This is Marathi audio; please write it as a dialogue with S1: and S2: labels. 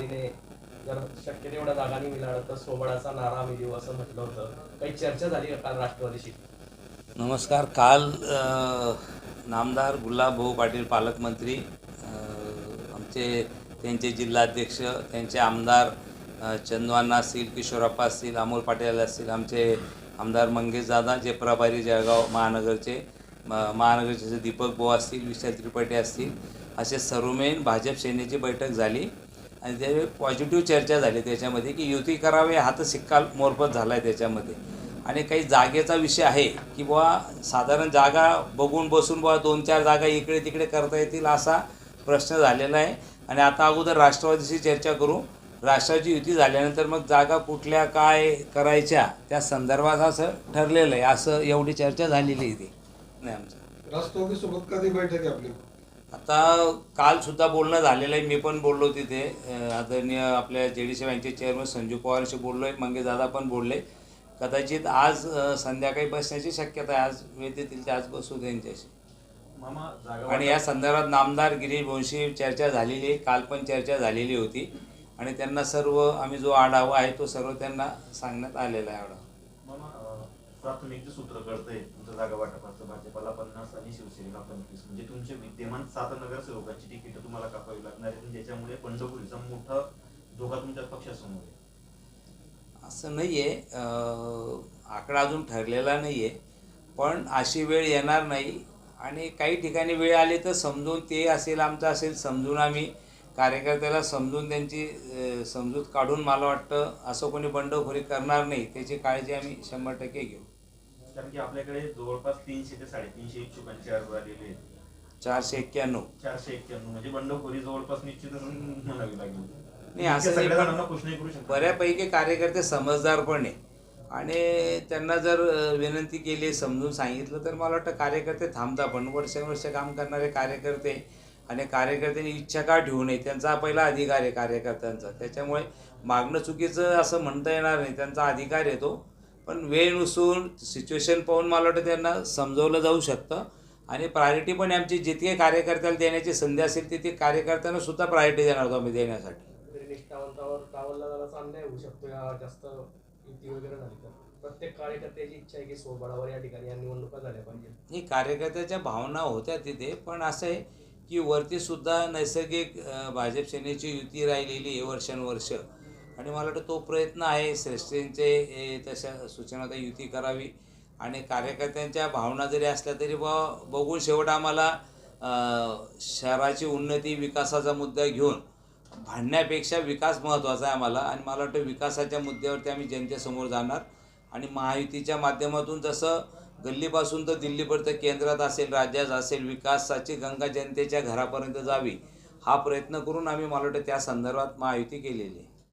S1: राष्ट्रवादीने जर शक्य तेवढ्या जागांनी मिळालं तर सोबळाचा नारा आम्ही देऊ असं म्हटलं होतं. काही चर्चा झाली का काल राष्ट्रवादीशी?
S2: नमस्कार. काल नामदार गुलाबभाऊ पाटील पालकमंत्री आमचे त्यांचे जिल्हाध्यक्ष त्यांचे आमदार चंदवांना चंदवाना असतील किशोरप्पा असतील अमोल पाटील असतील आमचे आमदार मंगेश दादा जे प्रभारी जळगाव महानगरचे महानगरचे दीपक भाऊ असतील विशाल त्रिपाठी असतील असे सर्वमेन भाजप सेनेची बैठक झाली. आणि त्यावेळी पॉझिटिव्ह चर्चा झाली त्याच्यामध्ये की युती करावे हा तर शिक्का मोरपत झाला आहे त्याच्यामध्ये. आणि काही जागेचा विषय आहे की बुवा साधारण जागा बघून बसून बुवा दोन चार जागा इकडे तिकडे करता येतील असा प्रश्न झालेला आहे. आणि आता अगोदर राष्ट्रवादीशी चर्चा करू. राष्ट्राची युती झाल्यानंतर मग जागा कुठल्या काय करायच्या त्या संदर्भात असं ठरलेलं आहे. असं एवढी चर्चा झालेली आहे ती नाही आमचं.
S3: राष्ट्रवादीसोबत कधी बैठक आहे आपली?
S2: आता काल सुद्धा बोलणं झालेलं आहे मी पण बोललो तिथे. आदरणीय आपल्या जे डी सी बँकेचे चेअरमन संजू पवारशी बोललो आहे मंगेश दादा पण बोलले कदाचित आज संध्याकाळी बसण्याची शक्यता आहे आज वेळ देतील ते आज बसू त्यांच्याशी आणि या संदर्भात नामदार गिरीश भोंशी चर्चा झालेली आहे काल पण चर्चा झालेली होती. आणि त्यांना सर्व आम्ही जो आढावा आहे तो सर्व त्यांना सांगण्यात आलेला आहे आढावा
S4: मामा प्राथमिक जे सूत्र कळतंय तुमचं जागा वाटपाचं भाजपाला पन्नास आणि शिवसेनेला पंचवीस. म्हणजे तुमचे विद्यमान सात नगरसेवकांची तिकीट तुम्हाला कापावी लागणार आहे ज्याच्यामुळे बंडखोरीचा मोठा धोका तुमच्या पक्षासमोर आहे.
S2: असं नाही आहे आकडा अजून ठरलेला नाही आहे पण अशी वेळ येणार नाही. आणि काही ठिकाणी वेळ आली तर समजून ते असेल आमचं असेल समजून आम्ही कार्यकर्त्याला समजून त्यांची समजूत काढून मला वाटतं असं कोणी बंडखोरी करणार नाही. त्याची काळजी आम्ही शंभर टक्के घेऊ.
S4: कारण की आपल्याकडे जवळपास तीनशे ते साडेतीनशे इच्छुकांचे अर्ज आलेले आहेत.
S2: चारशे एक्क्याण्णव.
S4: चारशे एक्क्याण्णव. म्हणजे बंडखोरी जवळपास निश्चितच म्हणावी लागेल.
S2: नाही, असं बऱ्यापैकी कार्यकर्ते समजदार पण आहे आणि त्यांना जर विनंती केली समजून सांगितलं तर मला वाटतं कार्यकर्ते थांबता पण वर्षानुवर्ष काम करणारे कार्यकर्ते आणि कार्यकर्त्यांनी इच्छा का ठेवू नये? त्यांचा पहिला अधिकार आहे कार्यकर्त्यांचा. त्याच्यामुळे मागणं चुकीचं असं म्हणता येणार नाही. त्यांचा अधिकार येतो पण वेळ नुसून सिच्युएशन पाहून मला वाटतं त्यांना समजवलं जाऊ शकतं. आणि प्रायोरिटी पण आमची जितके कार्यकर्त्याला देण्याची संधी असेल तिथे कार्यकर्त्यांना सुद्धा प्रायोरिटी देणार होतो आम्ही देण्यासाठी.
S1: प्रत्येक कार्यकर्त्याची इच्छा आहे की सोबळावर या ठिकाणी या निवडणुका झाल्या पाहिजे
S2: नाही कार्यकर्त्याच्या भावना होत्या तिथे पण असं आहे की वरतीसुद्धा नैसर्गिक भाजप सेनेची युती राहिलेली आहे वर्षानुवर्ष. आणि मला वाटतं तो प्रयत्न आहे श्रेष्ठींचे तशा सूचना तर युती करावी. आणि कार्यकर्त्यांच्या भावना जरी असल्या तरी बा बघून शेवट आम्हाला शहराची उन्नती विकासाचा मुद्दा घेऊन भांडण्यापेक्षा विकास महत्त्वाचा आहे आम्हाला. आणि मला वाटतं विकासाच्या मुद्द्यावरती आम्ही जनतेसमोर जाणार. आणि महायुतीच्या माध्यमातून जसं गल्लीपासून तर दिल्लीपर्यंत केंद्रात असेल राज्यात असेल विकासाची गंगा जनतेच्या घरापर्यंत जावी हा प्रयत्न करून आम्ही मला वाटतं त्या संदर्भात महायुती केलेली आहे.